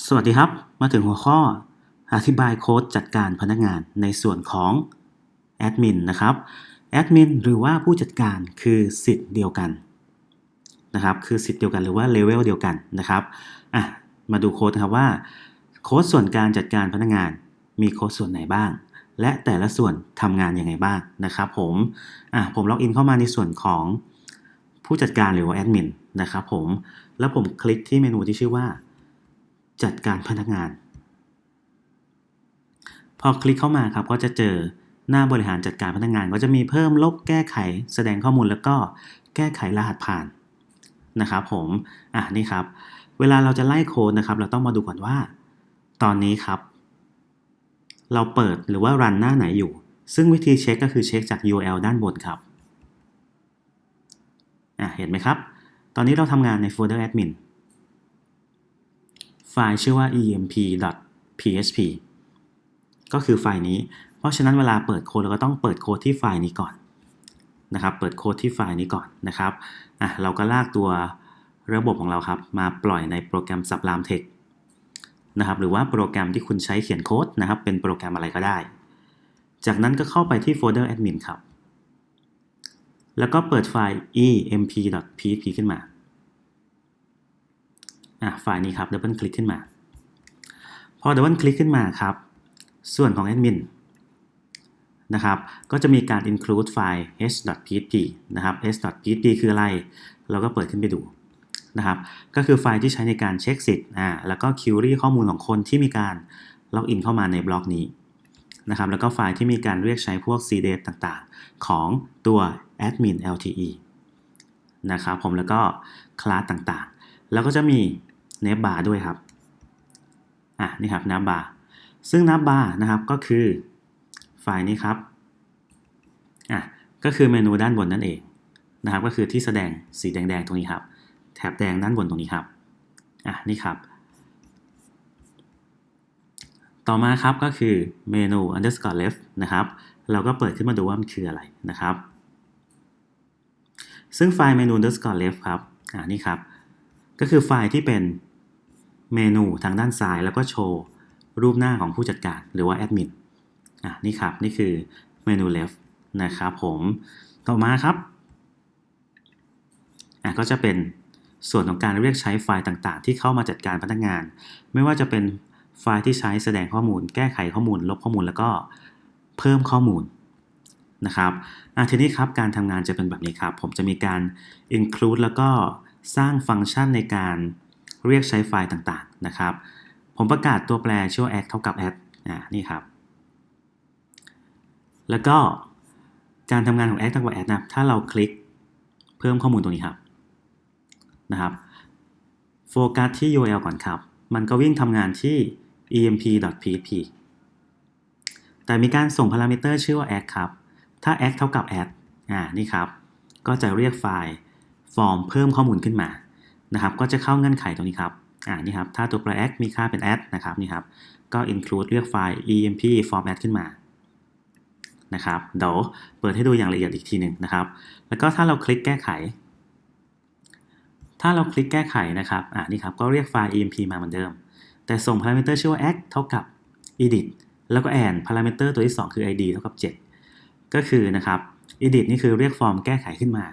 สวัสดีครับ มาถึงหัวข้อ อธิบายโค้ดจัดการพนักงานในส่วนของแอดมินนะครับแอดมินหรือว่าผู้จัดการคือสิทธิ์เดียวกันนะครับคือสิทธิ์เดียวกันหรือว่าเลเวลเดียวกันนะครับอะมาดูโค้ดครับว่าโค้ดส่วนการจัดการพนักงานมีโค้ดส่วนไหนบ้าง และแต่ละส่วนทำงานยังไงบ้างนะครับผมอะผมล็อกอินเข้ามาในส่วนของผู้จัดการหรือว่าแอดมินนะครับผมแล้วผมคลิกที่เมนูที่ชื่อว่า จัดการพนักงาน พอคลิกเข้ามาครับก็จะเจอหน้าบริหารจัดการพนักงาน ก็จะมีเพิ่มลบแก้ไข แสดงข้อมูลแล้วก็แก้ไขรหัสผ่านนะครับผม อะนี่ครับ เวลาเราจะไล่โค้ดนะครับ เราต้องมาดูก่อนว่า ตอนนี้ครับ เราเปิดหรือว่ารันหน้าไหนอยู่ ซึ่งวิธีเช็คก็คือเช็คจาก URL ด้านบนครับ อะเห็นไหมครับ ตอนนี้เราทำงานในโฟลเดอร์แอดมิน ไฟล์ชื่อว่า emp.php ก็คือไฟล์นี้ เพราะฉะนั้นเวลาเปิดโค้ดเราก็ต้องเปิดโค้ดที่ไฟล์นี้ก่อนนะครับ เปิดโค้ดที่ไฟล์นี้ก่อนนะครับอะเราก็ลากตัวระบบของเราครับ มาปล่อยในโปรแกรม Sublime Text นะครับ หรือว่าโปรแกรมที่คุณใช้เขียนโค้ดนะครับ เป็นโปรแกรมอะไรก็ได้ จากนั้นก็เข้าไปที่โฟลเดอร์ admin ครับ แล้วก็เปิดไฟล์ emp.php ขึ้นมา อะไฟล์นี้ครับดับเบิลคลิกขึ้นมา พอดับเบิลคลิกขึ้นมาครับ ส่วนของแอดมินนะครับ ก็จะมีการ include ไฟล์ h.php นะครับ h.php คืออะไร เราก็เปิดขึ้นไปดูนะครับ ก็คือไฟล์ที่ใช้ในการเช็คสิทธิ์อ่าแล้วก็ query ข้อมูลของคนที่มีการล็อกอินเข้ามาในบล็อกนี้นะครับ แล้วก็ไฟล์ที่มีการเรียกใช้พวก cdate ต่างๆ ของตัว admin lte นะครับผมแล้วก็คลาสต่างๆ แล้วก็จะมี เนบบาร์ด้วยครับ อะนี่ครับนับบาร์ซึ่งนับบาร์นะครับก็คือไฟล์นี้ครับ อะก็คือเมนูด้านบนนั่นเองนะครับ ก็คือที่แสดงสีแดงๆตรงนี้ครับ แถบแดงด้านบนตรงนี้ครับ อะนี่ครับ ต่อมาครับก็คือเมนู underscore left นะครับ เราก็เปิดขึ้นมาดูว่ามันคืออะไรนะครับ ซึ่งไฟล์เมนู underscore left ครับ อ่านี่ครับ ก็คือไฟล์ที่เป็น เมนูทางด้านซ้ายแล้วก็โชว์รูปหน้าของผู้จัดการหรือว่าแอดมินอะนี่ครับนี่คือเมนู left นะครับผมต่อมาครับอะก็จะเป็นส่วนของการเรียกใช้ไฟล์ต่างๆ ที่เข้ามาจัดการพนักงาน ไม่ว่าจะเป็นไฟล์ที่ใช้แสดงข้อมูล แก้ไขข้อมูล ลบข้อมูลแล้วก็เพิ่มข้อมูลนะครับอะทีนี้ครับการทำงานจะเป็นแบบนี้ครับ ผมจะมีการ include แล้วก็สร้างฟังก์ชันในการ เรียกใช้ไฟล์ต่างๆนะครับ ผมประกาศตัวแปรชื่อ add เท่ากับ add อ่านี่ครับ แล้วก็การทำงานของ add เท่ากับ add นะถ้าเราคลิกเพิ่มข้อมูลตรงนี้ครับนะครับโฟกัสที่ URL ก่อนครับ มันก็วิ่งทำงานที่ emp.php แต่มีการส่งพารามิเตอร์ชื่อว่า add ครับ ถ้า add เท่ากับ add อ่านี่ครับ ก็จะเรียกไฟล์ฟอร์มเพิ่มข้อมูลขึ้นมา นะครับ ก็จะเข้าเงื่อนไขตรงนี้ครับอ่านี่ครับ ถ้าตัวแปร add มีค่าเป็น add นะครับนี่ครับ ก็ include เรียกไฟล์ emp form add ขึ้นมานะครับเดี๋ยวเปิดให้ดูอย่างละเอียดอีกทีหนึ่งนะครับ แล้วก็ถ้าเราคลิกแก้ไข ถ้าเราคลิกแก้ไขนะครับอ่านี่ครับก็เรียกไฟล์ emp มาเหมือนเดิม แต่ส่งพารามิเตอร์ชื่อว่า add เท่ากับ edit แล้วก็ and พารามิเตอร์ตัวที่ 2 คือ id เท่ากับ 7 ก็คือนะครับ edit นี่คือเรียกฟอร์มแก้ไขขึ้นมา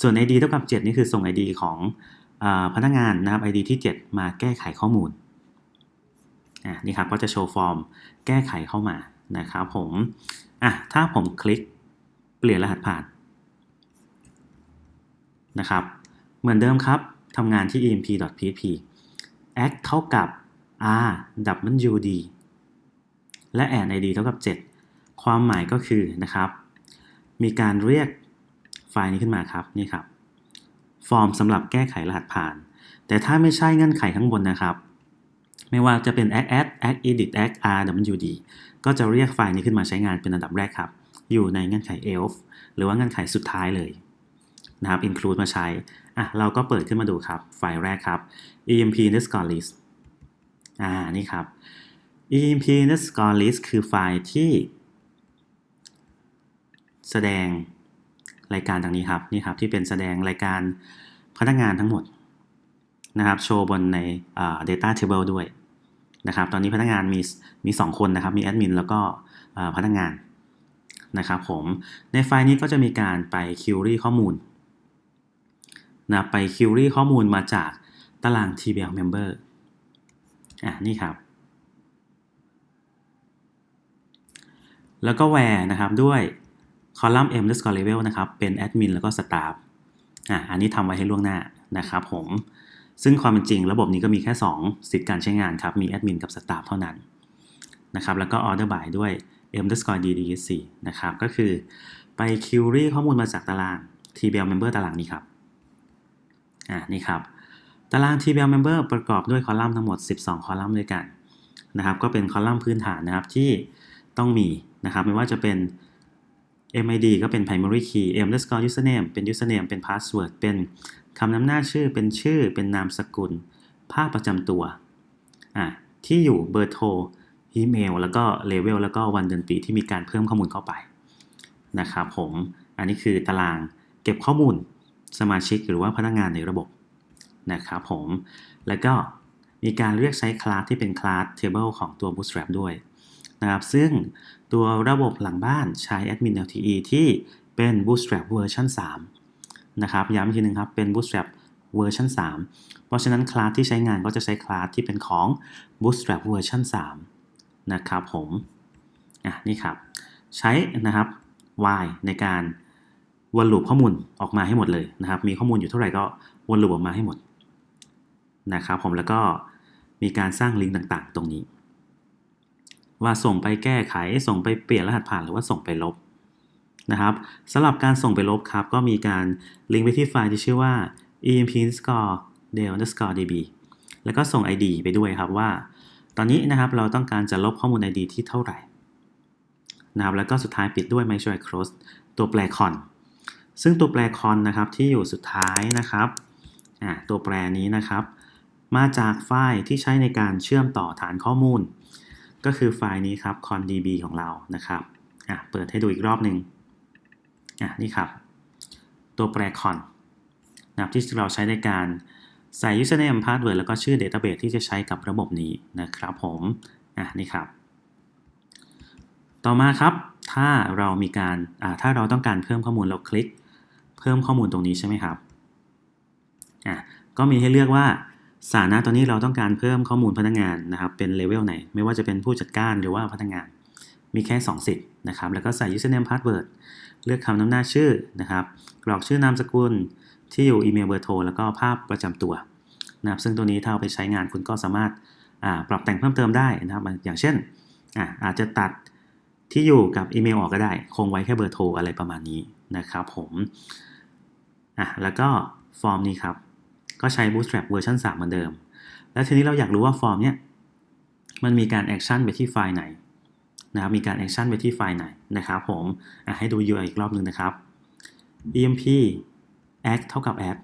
ส่วน id เท่ากับ 7 นี่คือส่ง id ของ พนักงานนะครับ id ที่ 7 มาแก้ไขข้อมูลอ่านี่ครับก็จะโชว์ฟอร์มแก้ไขเข้ามานะครับผมอะถ้าผมคลิกเปลี่ยนรหัสผ่านนะครับ เหมือนเดิมครับทำงานที่ emp.php act เท่ากับ r w d และ and id เท่ากับ 7 ความหมายก็คือนะครับ มีการเรียกไฟล์นี้ขึ้นมาครับนี่ครับ ฟอร์มสำหรับแก้ไขรหัสผ่าน แต่ถ้าไม่ใช่เงื่อนไขข้างบนนะครับ ไม่ว่าจะเป็น act add act edit act rwd ก็จะเรียกไฟล์นี้ขึ้นมาใช้งานเป็นอันดับแรกครับ อยู่ในเงื่อนไข else หรือว่าเงื่อนไขสุดท้ายเลยนะครับ include มาใช้ อะ เราก็เปิดขึ้นมาดูครับ ไฟล์แรกครับ emp underscore list อ่า นี่ครับ emp underscore list คือไฟล์ที่ แสดง รายการดังนี้ครับนี่ครับที่เป็นแสดงรายการพนักงานทั้งหมดนะครับโชว์บนใน data table ด้วยนะครับตอนนี้พนักงานมีมี2คนนะครับมีแอดมินแล้วก็พนักงานนะครับผมในไฟล์นี้ก็จะมีการไป query ข้อมูลนะไป query ข้อมูลมาจากตาราง TBL member อะนี่ครับ แล้วก็ where นะครับด้วย คอลัมน์ m underscore level นะครับ เป็นแอดมินแล้วก็ staff อะอันนี้ทำไว้ให้ล่วงหน้านะครับผม ซึ่งความเป็นจริงระบบนี้ก็มีแค่ 2 สิทธิ์การใช้งานครับ มีแอดมินกับ staff เท่านั้นนะครับ แล้วก็ order by ด้วย m underscore ddc นะครับ ก็คือไป query ข้อมูลมาจากตาราง tbl member ตารางนี้ครับ อ่านี่ครับ ตาราง tbl member ประกอบด้วยคอลัมน์ทั้งหมด 12 คอลัมน์ด้วยกันนะครับ ก็เป็นคอลัมน์พื้นฐานนะครับที่ต้องมีนะครับ ไม่ว่าจะเป็น MID ก็เป็น primary key M underscore username เป็น username เป็น password เป็นคำนำหน้าชื่อเป็นชื่อ เป็นนามสกุล ภาพประจำตัวอะที่อยู่เบอร์โทรอีเมลแล้วก็เลเวลแล้วก็วันเดือนปีที่มีการเพิ่มข้อมูลเข้าไปนะครับผมอันนี้คือตารางเก็บข้อมูลสมาชิกหรือว่าพนักงานในระบบนะครับผมแล้วก็มีการเรียกใช้คลาสที่เป็นคลาส table ของตัว Bootstrap ด้วย นะครับซึ่งตัวระบบหลังบ้านใช้ admin LTE ที่เป็น Bootstrap เวอร์ชัน3นะครับย้ำอีกทีนึงครับ เป็น Bootstrap เวอร์ชัน3เพราะฉะนั้นคลาสที่ใช้งานก็จะใช้คลาสที่เป็นของ Bootstrap เวอร์ชัน3นะครับผมอะนี่ครับ ใช้นะครับ y ในการวนลูปข้อมูลออกมาให้หมดเลยนะครับ มีข้อมูลอยู่เท่าไหร่ก็วนลูปออกมาให้หมดนะครับผมแล้วก็มีการสร้างลิงก์ต่างๆ ตรงนี้ ว่าส่งไปแก้ไข ส่งไปเปลี่ยนรหัสผ่านหรือว่าส่งไปลบนะครับสำหรับการส่งไปลบครับ ก็มีการลิงก์ไปที่ไฟล์ที่ชื่อว่า emp score del underscore db แล้วก็ส่ง id ไปด้วยครับว่า ตอนนี้นะครับเราต้องการจะลบข้อมูล id ที่เท่าไหร่นะครับแล้วก็สุดท้ายปิดด้วย make sure I close ตัวแปรคอนซึ่งตัวแปรคอนนะครับที่อยู่สุดท้ายนะครับตัวแปรนี้นะครับ มาจากไฟล์ที่ใช้ในการเชื่อมต่อฐานข้อมูล ก็คือไฟล์นี้ครับ condb ของเรานะครับอะเปิดให้ดูอีกรอบหนึ่งอะนี่ครับ ตัวแปรคอนนะครับที่เราใช้ในการใส่ username password แล้วก็ชื่อ database ที่จะใช้กับระบบนี้นะครับผมอะนี่ครับ ต่อมาครับ ถ้าเรามีการอ่าถ้าเราต้องการเพิ่มข้อมูลเราคลิก เพิ่มข้อมูลตรงนี้ใช่ไหมครับอะก็มีให้เลือกว่า สถานะตอนนี้เราต้องการเพิ่มข้อมูลพนักงานนะครับเป็นเลเวลไหน ไม่ว่าจะเป็นผู้จัดการหรือว่าพนักงาน มีแค่ 2 สิทธิ์นะครับ แล้วก็ใส่ username password เลือกคำนำหน้าชื่อนะครับ กรอกชื่อนามสกุลที่อยู่อีเมลเบอร์โทรแล้วก็ภาพประจำตัวนะครับซึ่งตัวนี้ถ้าเอาไปใช้งานคุณก็สามารถปรับแต่งเพิ่มเติมได้นะครับ อย่างเช่นอาอาจจะตัดที่อยู่กับอีเมลออกก็ได้ คงไว้แค่เบอร์โทรอะไรประมาณนี้นะครับผมอะแล้วก็ฟอร์มนี้ครับ ก็ใช้ Bootstrap เวอร์ชัน3เหมือนเดิม แล้วทีนี้เราอยากรู้ว่าฟอร์มเนี้ยมันมีการแอคชั่นไปที่ไฟล์ไหนนะครับมีการแอคชั่นไปที่ไฟล์ไหนนะครับผมให้ดู UI อีกรอบหนึ่งนะครับ emp add เท่ากับ add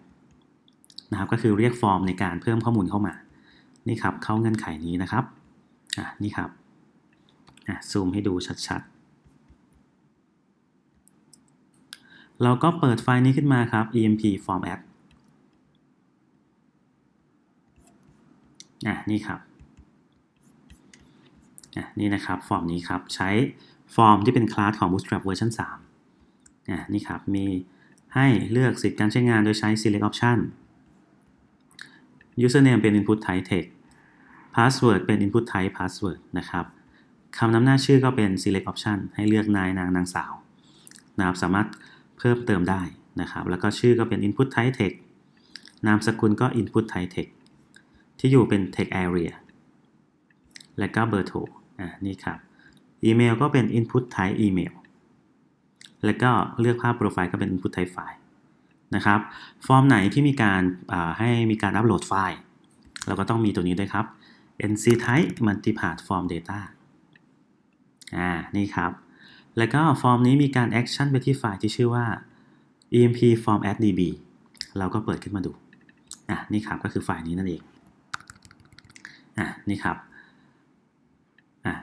นะครับก็คือเรียกฟอร์มในการเพิ่มข้อมูลเข้ามา นี่ครับ เข้าเงื่อนไขนี้นะครับอะนี่ครับอะซูมให้ดูชัดๆ เราก็เปิดไฟล์นี้ขึ้นมาครับ emp form add อะนี่ครับอะนี่นะครับฟอร์มนี้ครับใช้ฟอร์มที่เป็นคลาสของ Bootstrap เวอร์ชัน3อะนี่ครับมีให้เลือกสิทธิ์การใช้งานโดยใช้ select option username เป็น input type text password เป็น input type password นะครับคำนำหน้าชื่อก็เป็น select option ให้เลือกนายนางนางสาวนะครับสามารถเพิ่มเติมได้นะครับ แล้วก็ชื่อก็เป็น input type text นามสกุลก็ input type text ที่อยู่เป็น text area และก็เบอร์โทรอ่านี่ครับอีเมลก็เป็น input type email แล้วก็เลือกภาพโปรไฟล์ก็เป็น input type file นะครับ ฟอร์มไหนที่มีการให้มีการอัปโหลดไฟล์ เราก็ต้องมีตัวนี้ด้วยครับ nc type multipart form data อ่า นี่ครับ แล้วก็ฟอร์มนี้มีการ action ไปที่ไฟล์ที่ชื่อว่า emp form add db เราก็เปิดขึ้นมาดู อะ นี่ครับ ก็คือไฟล์นี้นั่นเอง อะนี่ครับอะ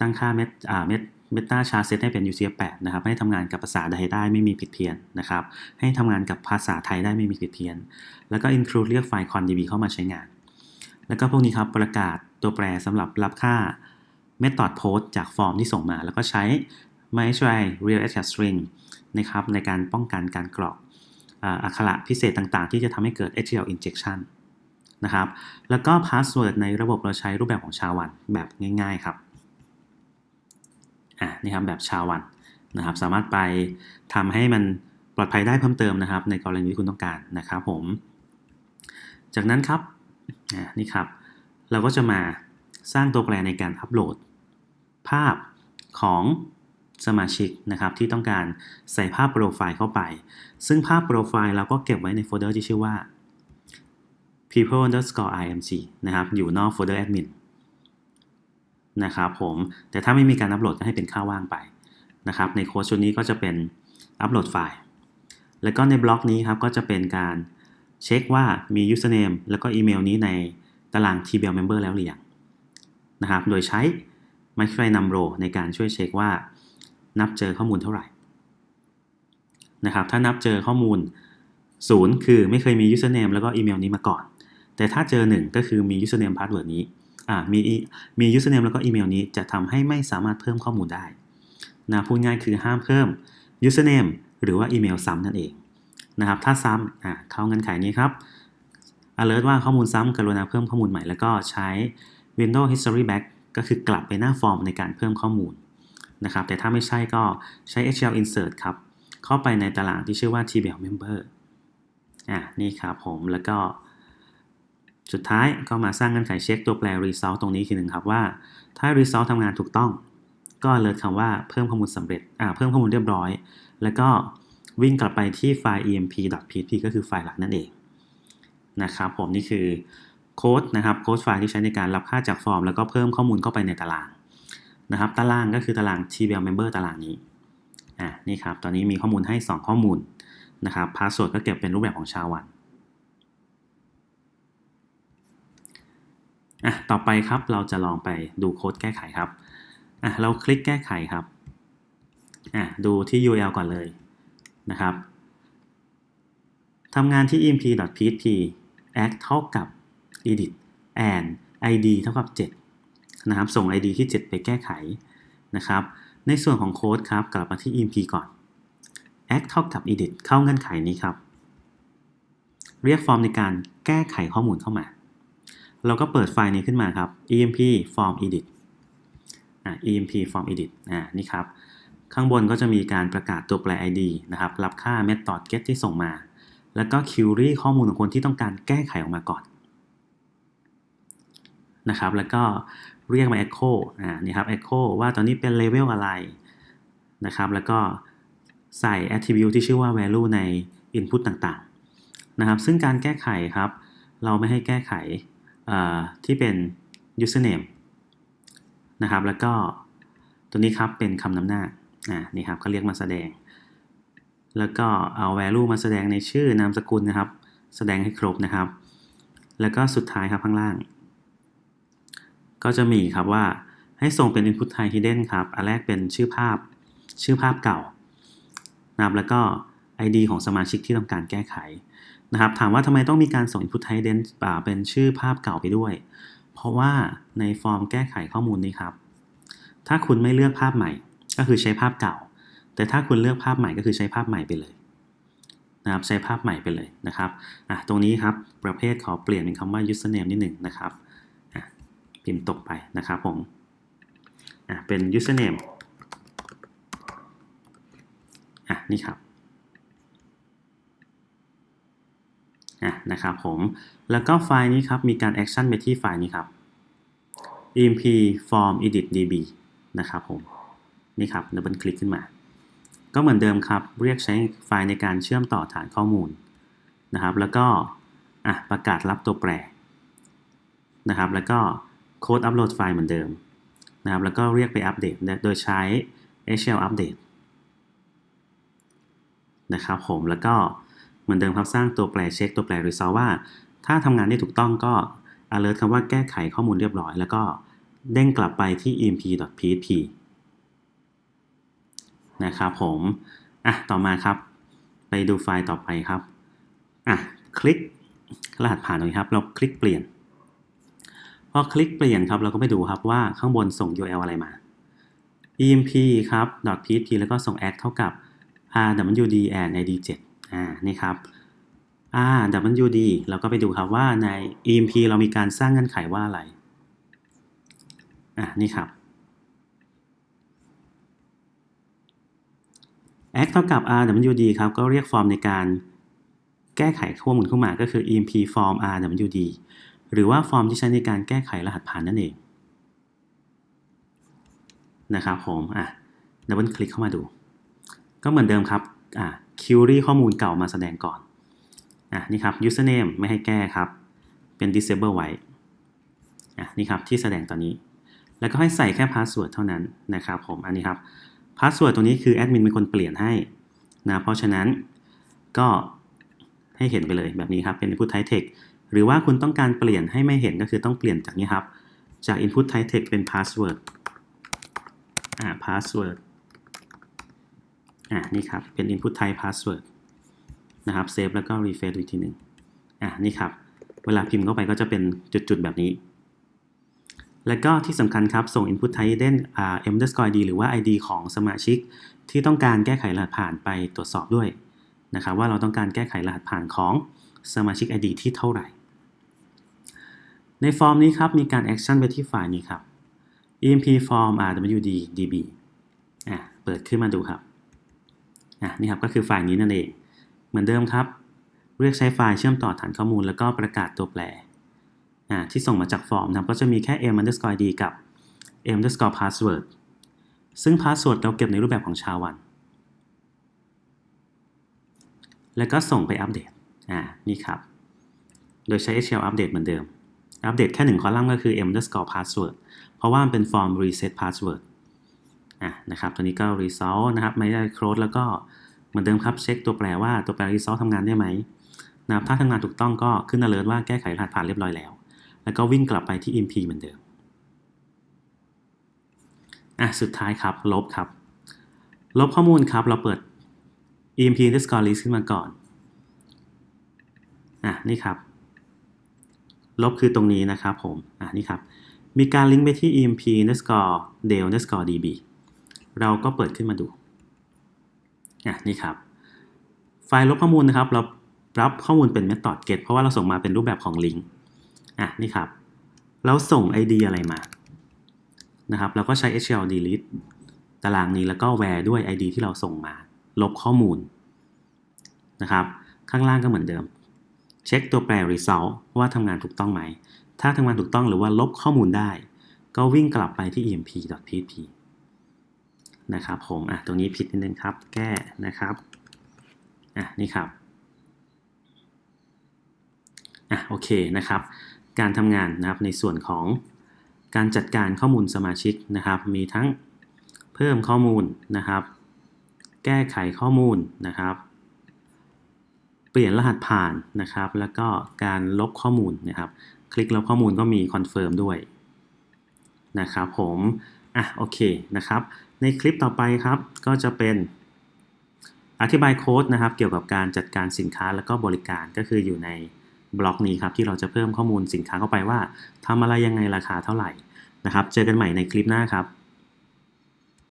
ตั้งค่าเม็ดอ่าเม็ด Meta Chart Set ให้เป็น UTF-8 นะครับ ให้ทำงานกับภาษาใดได้ไม่มีผิดเพี้ยนนะครับ ให้ทำงานกับภาษาไทยได้ไม่มีผิดเพี้ยน แล้วก็ include เรียกไฟล์ condb เข้ามาใช้งาน แล้วก็พวกนี้ครับประกาศตัวแปรสำหรับรับค่า method post จากฟอร์มที่ส่งมา แล้วก็ใช้ MySQL Real Attach String นะครับในการป้องกันการกรอกอักขระพิเศษต่างๆ ที่จะทำให้เกิด HTML injection นะครับ แล้วก็ password ในระบบเราใช้รูปแบบของชาวันแบบง่าย ๆครับอะนี่ครับแบบชาวันนะครับ สามารถไปทำให้มันปลอดภัยได้เพิ่มเติมนะครับ ในกรณีที่คุณต้องการนะครับผม จากนั้นครับอะนี่ครับ เราก็จะมาสร้างตัวแปรในการอัปโหลด ภาพของสมาชิกนะครับที่ต้องการใส่ภาพโปรไฟล์เข้าไป ซึ่งภาพโปรไฟล์เราก็เก็บไว้ในโฟลเดอร์ที่ชื่อว่า people underscore img นะครับ อยู่นอกโฟลเดอร์ admin นะครับผม แต่ถ้าไม่มีการอัปโหลดก็ให้เป็นค่าว่างไปนะครับ ในโค้ดชุดนี้ก็จะเป็นอัปโหลดไฟล์ แล้วก็ในบล็อกนี้ครับก็จะเป็นการเช็คว่ามี username แล้วก็อีเมลนี้ในตาราง TBL member แล้วหรือยังนะครับ โดยใช้ MySQL Numrow ในการช่วยเช็คว่านับเจอข้อมูลเท่าไหร่นะครับ ถ้านับเจอข้อมูล 0 คือไม่เคยมี username แล้วก็อีเมลนี้มาก่อน แต่ถ้าเจอ 1 ก็คือมี username password นี้อ่ามีมี username แล้วก็อีเมลนี้จะทำให้ไม่สามารถเพิ่มข้อมูลได้นะพูดง่ายคือห้ามเพิ่ม username หรือว่าอีเมลซ้ำนั่นเองนะครับถ้าซ้ำอ่าเข้าเงื่อนไขนี้ครับ alert ว่าข้อมูลซ้ำกรุณาเพิ่มข้อมูลใหม่แล้วก็ใช้ Windows History Back ก็คือกลับไปหน้าฟอร์มในการเพิ่มข้อมูลนะครับแต่ถ้าไม่ใช่ก็ใช้ HL insert ครับ เข้าไปในตารางที่ชื่อว่า TBL member อ่านี่ครับผมแล้วก็ สุดท้ายก็มาสร้างเงื่อนไขเช็คตัวแปร result ตรงนี้ทีหนึ่งครับว่า ถ้า result ทำงานถูกต้อง ก็เลยคำว่าเพิ่มข้อมูลสำเร็จอ่าเพิ่มข้อมูลเรียบร้อย แล้วก็วิ่งกลับไปที่ไฟล์ emp.php ก็คือไฟล์หลักนั่นเองนะครับผมนี่คือโค้ดนะครับโค้ดไฟล์ที่ใช้ในการรับค่าจากฟอร์ม แล้วก็เพิ่มข้อมูลเข้าไปในตารางนะครับ ตารางก็คือตาราง TBL member ตารางนี้อ่านี่ครับตอนนี้มีข้อมูลให้ 2 ข้อมูลนะครับพาสเวิร์ดก็เก็บเป็นรูปแบบของชาวัน อะต่อไปครับเราจะลองไปดูโค้ดแก้ไขครับอะเราคลิกแก้ไขครับอะดูที่ URL ก่อนเลยนะครับทำงานที่ emp.php act เท่ากับ edit and id เท่ากับ 7 นะครับ ส่ง id ที่ 7 ไปแก้ไขนะครับ ในส่วนของโค้ดครับ กลับมาที่ emp ก่อน act เท่ากับ edit เข้าเงื่อนไขนี้ครับ เรียกฟอร์มในการแก้ไขข้อมูลเข้ามา เราก็เปิดไฟล์นี้ขึ้นมาครับ emp form edit อ่า emp form edit อ่านี่ครับ ข้างบนก็จะมีการประกาศตัวแปร id นะครับ รับค่า method get ที่ส่งมา แล้วก็ query ข้อมูลของคนที่ต้องการแก้ไขออกมาก่อนนะครับ แล้วก็เรียกมา echo อ่านี่ครับ echo ว่าตอนนี้เป็น level อะไรนะครับ แล้วก็ใส่ attribute ที่ชื่อว่า value ใน input ต่างๆ นะครับ ซึ่งการแก้ไขครับ เราไม่ให้แก้ไข ที่เป็น username นะครับ แล้วก็ตัวนี้ครับเป็นคำนำหน้าอ่านี่ครับก็เรียกมาแสดง แล้วก็เอา value มาแสดงในชื่อนามสกุลนะครับ แสดงให้ครบนะครับ แล้วก็สุดท้ายครับข้างล่าง ก็จะมีครับว่าให้ส่งเป็น input type hidden ครับ อันแรกเป็นชื่อภาพ ชื่อภาพเก่านะครับแล้วก็ ID ของสมาชิกที่ต้องการแก้ไข นะครับถามว่าทำไมต้องมีการส่ง input type hidden เป็นชื่อภาพเก่าไปด้วย เพราะว่าในฟอร์มแก้ไขข้อมูลนี้ครับ ถ้าคุณไม่เลือกภาพใหม่ ก็คือใช้ภาพเก่า แต่ถ้าคุณเลือกภาพใหม่ก็คือใช้ภาพใหม่ไปเลยนะครับใช้ภาพใหม่ไปเลยนะครับอะตรงนี้ครับประเภทขอเปลี่ยนเป็นคำว่า username นิดหนึ่งนะครับอะพิมพ์ตกไปนะครับผมอะเป็น username อะนี่ครับ อะ นะครับผมแล้วก็ไฟล์นี้ครับมีการ action ไปที่ไฟล์นี้ครับ emp form edit db นะครับผมนี่ครับดับเบิลคลิกขึ้นมา ก็เหมือนเดิมครับ เรียกใช้ไฟล์ในการเชื่อมต่อฐานข้อมูลนะครับ แล้วก็อะประกาศรับตัวแปรนะครับ แล้วก็โค้ดอัปโหลดไฟล์เหมือนเดิมนะครับ แล้วก็เรียกไปอัปเดตโดยใช้ HL update นะครับผมแล้วก็ เหมือนเดิมครับสร้างตัวแปรเช็คตัวแปร result ว่า ถ้าทำงานได้ถูกต้องก็ alert คำว่าแก้ไขข้อมูลเรียบร้อย แล้วก็เด้งกลับไปที่ emp.php นะครับผมอะต่อมาครับ ไปดูไฟล์ต่อไปครับอะคลิกรหัสผ่านตรงนี้ครับ เราคลิกเปลี่ยนพอคลิกเปลี่ยนครับเราก็ไปดูครับว่าข้างบนส่ง URL อะไรมา emp ครับ .php แล้วก็ส่ง act เท่ากับ rwd and id 7 อ่านี่ครับ rwd เราก็ไปดูครับว่าใน emp เรามีการสร้างเงื่อนไขว่าอะไร อ่านี่ครับ act เท่ากับ rwd ครับ ก็เรียกฟอร์มในการแก้ไขข้อมูลเข้ามาก็คือ emp form rwd หรือว่าฟอร์มที่ใช้ในการแก้ไขรหัสผ่านนั่นเองนะครับผม อะดับเบิลคลิกเข้ามาดู ก็เหมือนเดิมครับ อะ คิวรี่ข้อมูลเก่ามาแสดงก่อน อะนี่ครับ username ไม่ให้แก้ครับ เป็น disable ไว้ อะนี่ครับที่แสดงตอนนี้ แล้วก็ให้ใส่แค่ password เท่านั้นนะครับผม อันนี้ครับ password ตัวนี้คือแอดมินเป็นคนเปลี่ยนให้นะ เพราะฉะนั้นก็ให้เห็นไปเลยแบบนี้ครับเป็น input type text หรือว่าคุณต้องการเปลี่ยนให้ไม่เห็นก็คือต้องเปลี่ยนจากนี้ครับ จาก input type text เป็น password อ่า password อ่านี่ครับ เป็น input type password นะครับ save แล้วก็ refresh อีกทีหนึ่งอ่านี่ครับ เวลาพิมพ์เข้าไปก็จะเป็นจุดๆ แบบนี้ แล้วก็ที่สำคัญครับ ส่ง input type hidden อ่า m underscore id หรือว่า id ของสมาชิก ที่ต้องการแก้ไขรหัสผ่านไปตรวจสอบด้วยนะครับว่าเราต้องการแก้ไขรหัสผ่านของสมาชิก id ที่เท่าไหร่ ในฟอร์มนี้ครับ มีการ action ไปที่ไฟล์นี้ครับ emp form rwd db อะเปิดขึ้นมาดูครับ อะนี่ครับก็คือไฟล์นี้นั่นเอง เหมือนเดิมครับ เรียกใช้ไฟล์เชื่อมต่อฐานข้อมูล แล้วก็ประกาศตัวแปรอะที่ส่งมาจากฟอร์มนะครับก็จะมีแค่ m underscore d กับ m underscore password ซึ่ง password เราเก็บในรูปแบบของชาวัน แล้วก็ส่งไปอัปเดตอ่านี่ครับ โดยใช้ SQL อัปเดตเหมือนเดิม อัปเดตแค่หนึ่งคอลัมน์ก็คือ m underscore password เพราะว่ามันเป็นฟอร์ม reset password อะนะครับตัวนี้ก็ result นะครับไม่ได้ close แล้วก็เหมือนเดิมครับเช็คตัวแปรว่าตัวแปร result ทำงานได้ไหมนะครับถ้าทำงานถูกต้องก็ขึ้น alert ว่าแก้ไขรหัสผ่านเรียบร้อยแล้ว แล้วก็วิ่งกลับไปที่ imp เหมือนเดิมอะสุดท้ายครับลบครับ ลบข้อมูลครับเราเปิด emp underscore list ขึ้นมาก่อนอะนี่ครับ ลบคือตรงนี้นะครับผมอะนี่ครับ มีการลิงก์ไปที่ emp underscore del underscore db เราก็เปิดขึ้นมาดูอะนี่ครับ ไฟล์ลบข้อมูลนะครับ เรารับข้อมูลเป็น method get เพราะว่าเราส่งมาเป็นรูปแบบของลิงก์อะนี่ครับ เราส่ง id อะไรมานะครับเราก็ใช้ hl delete ตารางนี้แล้วก็ where ด้วย id ที่เราส่งมา ลบข้อมูลนะครับ ข้างล่างก็เหมือนเดิม เช็คตัวแปร result ว่าทำงานถูกต้องไหม ถ้าทำงานถูกต้องหรือว่าลบข้อมูลได้ ก็วิ่งกลับไปที่ emp.php นะครับผมอะตรงนี้ผิดนิดนึงครับ แก้นะครับอะนี่ครับอะโอเคนะครับ การทำงานนะครับในส่วนของการจัดการข้อมูลสมาชิกนะครับ มีทั้งเพิ่มข้อมูลนะครับ แก้ไขข้อมูลนะครับ เปลี่ยนรหัสผ่านนะครับ แล้วก็การลบข้อมูลนะครับ คลิกลบข้อมูลก็มีคอนเฟิร์มด้วยนะครับผมอะโอเคนะครับ ในคลิปต่อไปครับก็จะเป็นอธิบายโค้ดนะครับ เกี่ยวกับการจัดการสินค้าแล้วก็บริการก็คืออยู่ในบล็อกนี้ครับที่เราจะเพิ่มข้อมูลสินค้าเข้าไปว่าทำอะไรยังไงราคาเท่าไหร่นะครับ เจอกันใหม่ในคลิปหน้าครับ